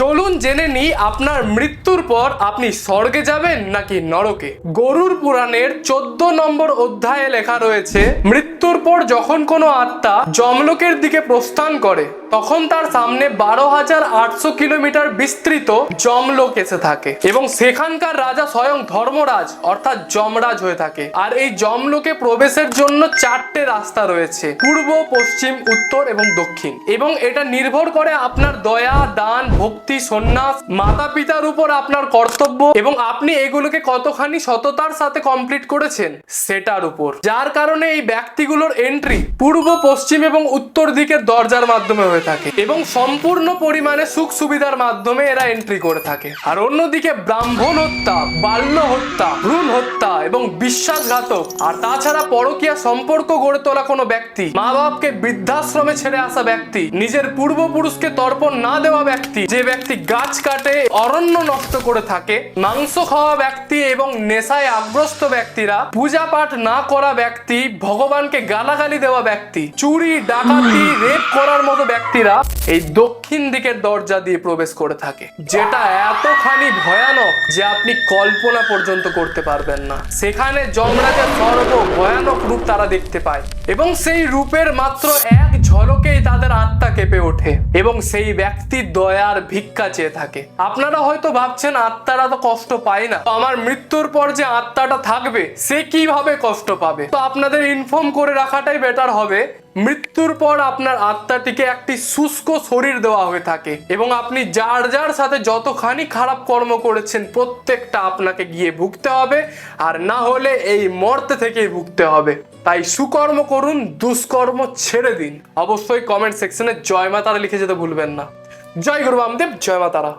চলুন জেনে নিই আপনার মৃত্যুর পর আপনি স্বর্গে যাবেন নাকি নরকে। গরুর পুরাণের চোদ্দ নম্বর অধ্যায়ে লেখা রয়েছে, মৃত্যুর পর যখন কোনো আত্মা যমলোকের দিকে প্রস্থান করে, তখন তার সামনে বারো হাজার আটশো কিলোমিটার বিস্তৃত যমলোক এসে থাকে এবং সেখানকার রাজা স্বয়ং ধর্মরাজ, অর্থাৎ যমরাজ হয়ে থাকে। আর এই যমলোকে প্রবেশের জন্য চারটে রাস্তা রয়েছে, পূর্ব, পশ্চিম, উত্তর এবং দক্ষিণ। এবং এটা নির্ভর করে আপনার দয়া, দান, ভক্তি সন্ন্যাস মাতা পিতার উপর আপনার কর্তব্য এবং আপনি এগুলোকে কতখানি সততার সাথে কমপ্লিট করেছেন সেটার উপর। যার কারণে এই ব্যক্তিগুলোর এন্ট্রি পূর্ব, পশ্চিম এবং উত্তর দিকের দরজার মাধ্যমে হয়ে থাকে এবং সম্পূর্ণ পরিমাণে সুখ সুবিধার মাধ্যমে এরা এন্ট্রি করে থাকে। আর অন্যদিকে ব্রাহ্মণ হত্যা, বাল্য হত্যা, ভ্রূণ হত্যা এবং বিশ্বাসঘাতক। আর তাছাড়া পরকীয়া সম্পর্ক গড়ে তোলা কোনো ব্যক্তি মা বাপকে বৃদ্ধাশ্রমে ছেড়ে আসা ব্যক্তি, নিজের পূর্বপুরুষকে তর্পণ না দেওয়া ব্যক্তি, যে ব্যক্তি গাছ কাটে, অরণ্য নষ্ট করে থাকে, মাংস খাওয়া ব্যক্তি এবং নেশায় আগ্রস্ত ব্যক্তিরা, পূজা পাঠ না করা ব্যক্তি, ভগবানকে গালাগালি দেওয়া ব্যক্তি, চুরি, ডাকাতি, রেপ করার মতো ব্যক্তিরা এই দক্ষিণ দিকের দরজা দিয়ে প্রবেশ করে থাকে। যেটা এতখানি ভয়ানক যে আপনি কল্পনা পর্যন্ত করতে পারবেন না। সেখানে যমরাজের সর্ব ভয়ানক রূপ তারা দেখতে পায়। এবং সেই রূপের মাত্র এক ঝলকেই তাদের আত্মা ওঠে এবং সেই ব্যক্তির দয়ার ভিক্ষা চেয়ে থাকে। আপনারা হয়তো ভাবছেন, আত্মারা তো কষ্ট পায় না। তো আমার মৃত্যুর পর যে আত্মাটা থাকবে, সে কীভাবে কষ্ট পাবে? তো আপনাদের ইনফর্ম করে রাখাটাই বেটার হবে। মৃত্যুর পর আপনার আত্মাটিকে একটি শুষ্ক শরীর দেওয়া হয়ে থাকে এবং আপনি যার যার সাথে যতখানি খারাপ কর্ম করেছেন প্রত্যেকটা আপনাকে গিয়ে ভুগতে হবে আর না হলে এই মর্তে থেকেই ভুগতে হবে। তাই সুকর্ম করুন, দুষ্কর্ম ছেড়ে দিন। অবশ্যই কমেন্ট সেকশনে জয় মা তারা লিখে যেতে ভুলবেন না। জয় গুরু বামদেব, জয় মা তারা